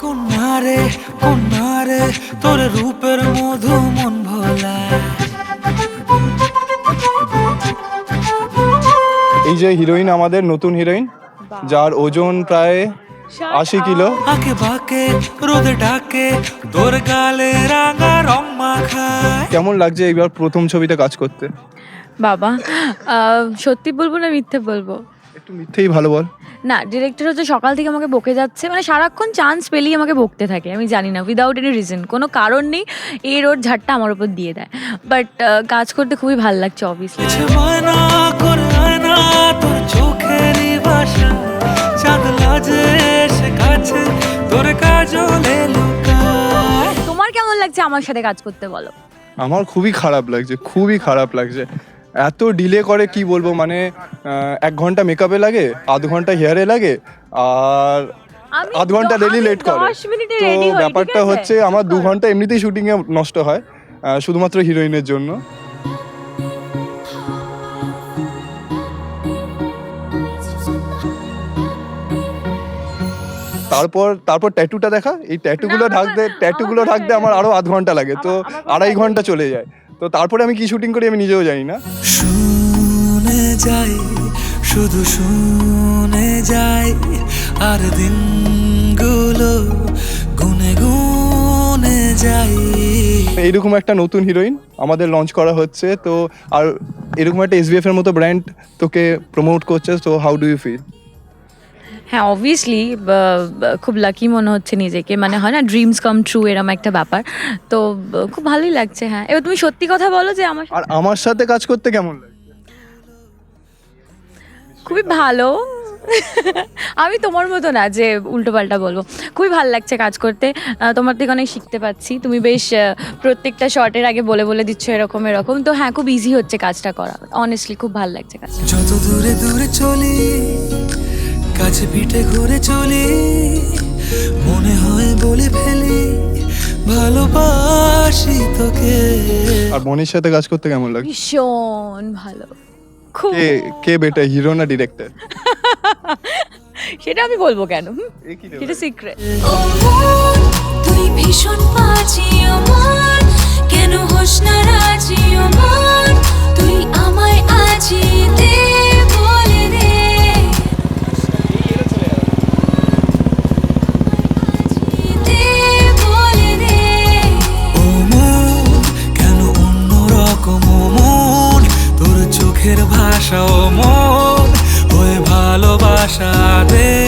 কন্যারে কন্যারে তোর রূপের মধু মন ভোলা। এই যে হিরোইন আমাদের নতুন হিরোইন যার ওজন প্রায় আশি কিলো। আকে বাকে রোদে ডাকে তোর গালে রাঙা রং মাখায় কেমন লাগছে এইবার প্রথম ছবিতে কাজ করতে? বাবা আহ, সত্যি বলব না মিথ্যে বলব? একটু মিথ্যেই ভালো বল। না ডিরেক্টর হচ্ছে সকাল থেকে আমাকে বকে যাচ্ছে মানে সারাক্ষণ চান্স পেলেই আমাকে বকতে থাকে আমি জানি না উইদাউট এনি রিজন কোনো কারণ নেই এর ওর ঝাড়টা আমার উপর দিয়ে দেয়। বাট কাজ করতে খুবই ভালো লাগছে অবভিয়াসলি তোমার কেমন লাগছে আমার সাথে কাজ করতে বলো? আমার খুবই খারাপ লাগছে খুবই খারাপ লাগছে। এত ডিলে করে কি বলব মানে এক ঘণ্টা মেকআপে লাগে আধ ঘণ্টা হেয়ারে লাগে আর আধ ঘণ্টা ডেলি লেট করে। তো ব্যাপারটা হচ্ছে আমার দু ঘণ্টা এমনিতেই শুটিং এ নষ্ট হয় শুধুমাত্র হিরোইনের জন্য। তারপর তারপর ট্যাটুটা দেখা এই ট্যাটুগুলো ঢাকতে ট্যাটুগুলো ঢাকতে আমার আরও আধ ঘণ্টা লাগে তো আড়াই ঘণ্টা চলে যায়। তো তারপরে আমি কি শুটিং করি আমি নিজেও জানি না। শুনে যাই শুধু শুনে যাই আর দিনগুলো গুনে গুনে যাই। এইরকম একটা নতুন হিরোইন আমাদের লঞ্চ করা হচ্ছে তো আর এরকম একটা এসবিএফ এর মতো ব্র্যান্ড তোকে প্রমোট করছে তো হাউ ডু ইউ ফিল হ্যাঁ অবভিয়াসলি খুব লাকি মনে হচ্ছে নিজেকে। মানে হয় না ড্রিমস কাম ট্রু এরম একটা ব্যাপার। তো খুব ভালোই লাগছে হ্যাঁ। এবার তুমি সত্যি কথা বলো যে আমার আর আমার সাথে কাজ করতে কেমন লাগে? খুবই ভালো। আমি তোমার মতো না যে উল্টো পাল্টা বলব। খুবই ভালো লাগছে কাজ করতে। তোমার থেকে অনেক শিখতে পাচ্ছি। তুমি বেশ প্রত্যেকটা শর্টের আগে বলে বলে দিচ্ছ এরকম এরকম। তো হ্যাঁ খুব ইজি হচ্ছে কাজটা করা। অনেস্টলি খুব ভালো লাগছে কাজ যত দূরে দূরে চলি কাছে পিঠে ঘুরে চলি মনে হয় বলে ফেলি ভালোবাসি তোকে। আর মনির সাথে কাজ করতে কেমন লাগে? ভীষণ ভালো। খুব। কে কে বেটা হিরো না ডিরেক্টর সেটা আমি বলব কেন সেটা সিক্রেট তুই ভীষণ পাজি ও মন তোর চোখের ভাষা ও মন ওই ভালোবাসা দে।